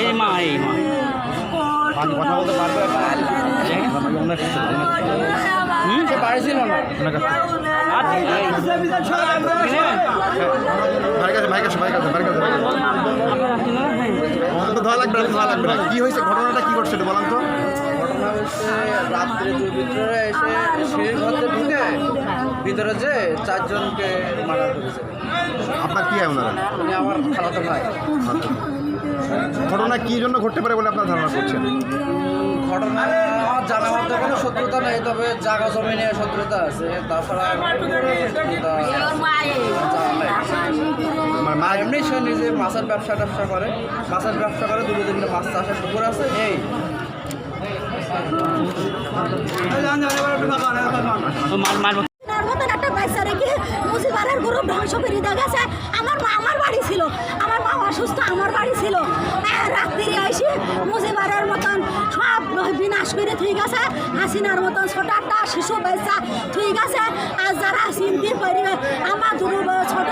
এই মা এই মা। কথা বলতে পারবে হুম না। লাগবে না লাগবে না। কি হয়েছে? ঘটনাটা কি ঘটছে বলেন তো। ঘটনা হচ্ছে রাত্রে দুর্বৃত্তরা এসে সিঁড়ির মধ্যে ঢুকে ভিতরে যে চারজনকে মারা করেছে আপনার কি হয় ওনারা? আমার খালাতো ভাই। ঘটনা কি জন্য ঘটতে পারে বলে আপনার ধারণা করছেন? ঘটনা আমার জানা মধ্যে কোনো শত্রুতা নেই তবে জায়গা জমি নিয়ে শত্রুতা আছে তাছাড়া। মানে এমনি সে নিজে মাছের ব্যবসা ট্যাবসা করে মাছের ব্যবসা করে দুটো তিনটে মাছ চাষের পুকুর আছে এই মার মার তার মতন একটা পয়সা রেখে মুসিবারের গরু ধ্বংস করে দিয়ে গেছে। আমার মা আমার বাড়ি ছিল। আমার মা অসুস্থ আমার বাড়ি ছিল। আহ, রাত্রি এসে মুসিবারের মতন সব বিনাশ করে থুই গেছে। হাসিনার মতন ছোট একটা শিশু বাচ্চা থুই গেছে। আর যারা চিন্তি পরিবে আমার দুরু ছোট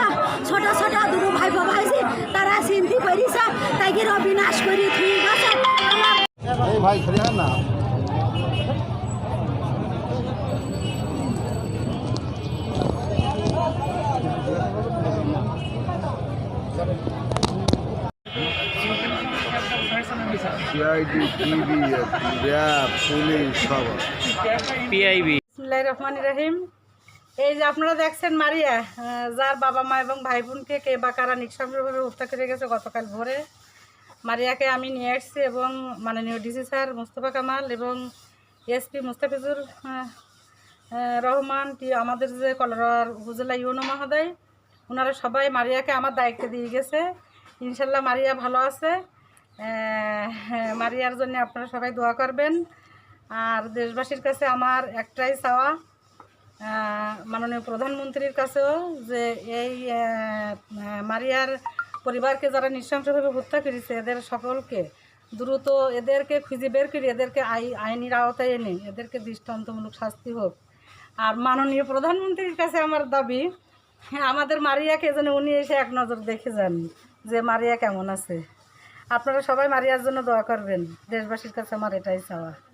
ছোট ছোট দুরু ভাই ভাইছি তারা চিন্তি পরিছে তাইকে বিনাশ করে থুই গেছে। ভাই না। সিআইডি রাহিম। এই যে আপনারা দেখছেন মারিয়া যার বাবা মা এবং ভাই বোনকে কে বা কারা নিঃসঙ্গভাবে হত্যা করে গেছে গতকাল ভোরে। মারিয়াকে আমি নিয়ে আসছি এবং মাননীয় ডিসি স্যার মুস্তফা কামাল এবং এসপি মুস্তাফিজুর রহমান আমাদের যে কলরার উপজেলা ইউনো মহোদয় ওনারা সবাই মারিয়াকে আমার দায়িত্ব দিয়ে গেছে। ইনশাল্লাহ মারিয়া ভালো আছে। মারিয়ার জন্য আপনারা সবাই দোয়া করবেন। আর দেশবাসীর কাছে আমার একটাই চাওয়া মাননীয় প্রধানমন্ত্রীর কাছেও যে এই মারিয়ার পরিবারকে যারা নৃশংসভাবে হত্যা করেছে, এদের সকলকে দ্রুত এদেরকে খুঁজে বের করে এদেরকে আই আইনের আওতায় এনে এদেরকে দৃষ্টান্তমূলক শাস্তি হোক। আর মাননীয় প্রধানমন্ত্রীর কাছে আমার দাবি, আমাদের মারিয়াকে যেন উনি এসে এক নজর দেখে যান যে মারিয়া কেমন আছে। আপনারা সবাই মারিয়ার জন্য দোয়া করবেন। দেশবাসীর কাছে আমার এটাই চাওয়া।